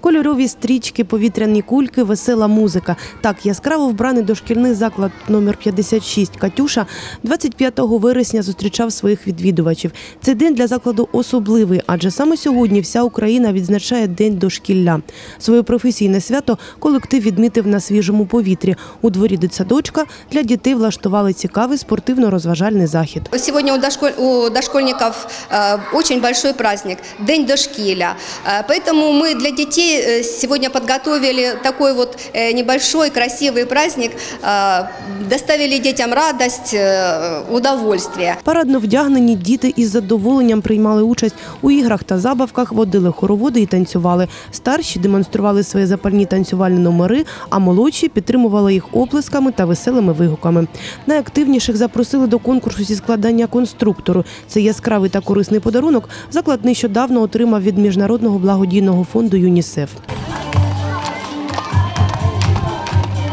Кольорові стрічки, повітряні кульки, весела музика. Так яскраво вбраний дошкільний заклад номер 56 Катюша 25 вересня зустрічав своїх відвідувачів. Цей день для закладу особливий, адже саме сьогодні вся Україна відзначає День дошкілля. Своє професійне свято колектив відмітив на свіжому повітрі. У дворі дитсадочка для дітей влаштували цікавий спортивно-розважальний захід. Сегодня у, дошколь- у дошкольников э, очень большой праздник – День дошкиля. Э, поэтому мы для детей э, сегодня подготовили такой вот э, небольшой красивый праздник, э, доставили детям радость, э, удовольствие. Парадно вдягнені діти із задоволенням приймали участь у іграх та забавках, водили хороводи і танцювали. Старші демонстрували свої запальні танцювальні номери, а молодші підтримували їх оплесками та веселими вигуками. Найактивніших запросили до конкурсу зі складання конструктору. Це яскравий та корисний подарунок. Заклад нещодавно отримав від міжнародного благодійного фонду ЮНІСЕФ.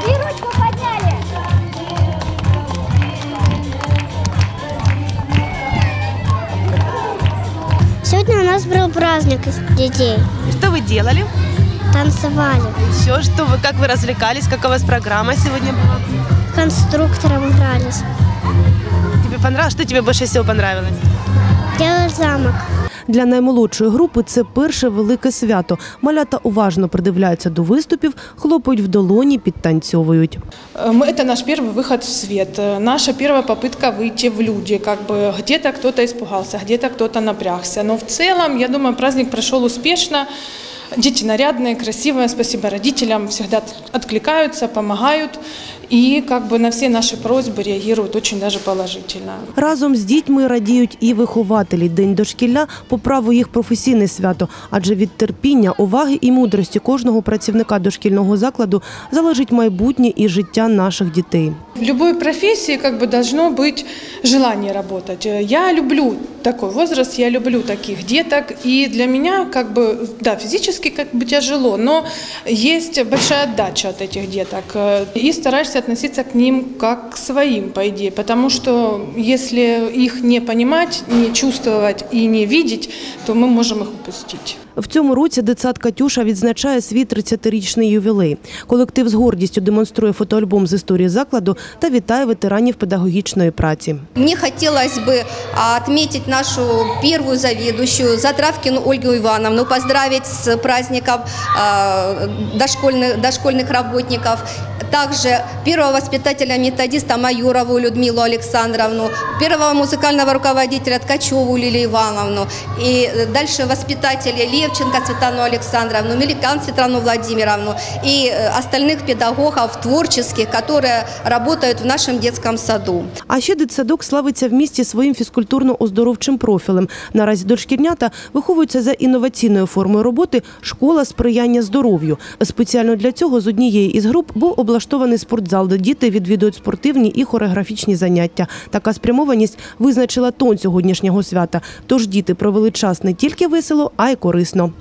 И ручку подняли. Сегодня у нас был праздник детей. Що ви робили? Танцевали. Що, що ви, як ви розвлекались? Яка у вас програма сьогодні була? Конструктором игрались. Тобі понравилось? Що тобі більше всього понравилось? Делали замок. Для наймолодшої групи це перше велике свято. Малята уважно придивляються до виступів, хлопають в долоні, підтанцьовують. Мы- Это наш первый выход в свет, э, наша первая попытка выйти в люди. Как бы где-то кто-то испугался, где-то кто-то напрягся. Но в целом, я думаю, праздник прошел успешно. Дети нарядные, красивые. Спасибо родителям, всегда откликаются, помогают. И как бы на все наши просьбы реагируют очень даже положительно. Разом з дітьми радіють і вихователі. День дошкілля по праву їх професійне свято, адже від терпіння, уваги і мудрості кожного працівника дошкільного закладу залежить майбутнє і життя наших дітей. В любой профессии как бы должно быть желание работать. Э, Я люблю такой возраст, я люблю таких деток, и для меня как бы, да, физически как бы тяжело, но есть большая отдача от этих деток, э, и стараешься относиться к ним как к своим, по идее, потому что если их не понимать, не чувствовать и не видеть, то мы можем их упустить. В цьому році дитсад Катюша відзначає свій 30-річний ювілей. Колектив з гордістю демонструє фотоальбом з історії закладу та вітає ветеранів педагогічної праці. Мне хотелось бы а, отметить нашу первую заведующую Затравкину Ольгу Ивановну, поздравить с праздником дошкольных, дошкольных работников Также первого воспитателя-методиста Майорову Людмилу Александровну, первого музыкального руководителя Ткачеву Лилию Ивановну, и э, дальше воспитателей Левченко Светлану Александровну, Меликан Светлану Владимировну и э, остальных педагогов творческих, которые работают в нашем детском саду. А ще дитсадок славиться в місті своїм фізкультурно-оздоровчим профілем. Наразі дошкільнята виховуються за інноваційною формою роботи школа сприяння здоров'ю. Спеціально для цього з однієї із груп був облаштований спортзал, де діти відвідують спортивні і хореографічні заняття. Така спрямованість визначила тон сьогоднішнього свята. Тож діти провели час не тільки весело, а й корисно.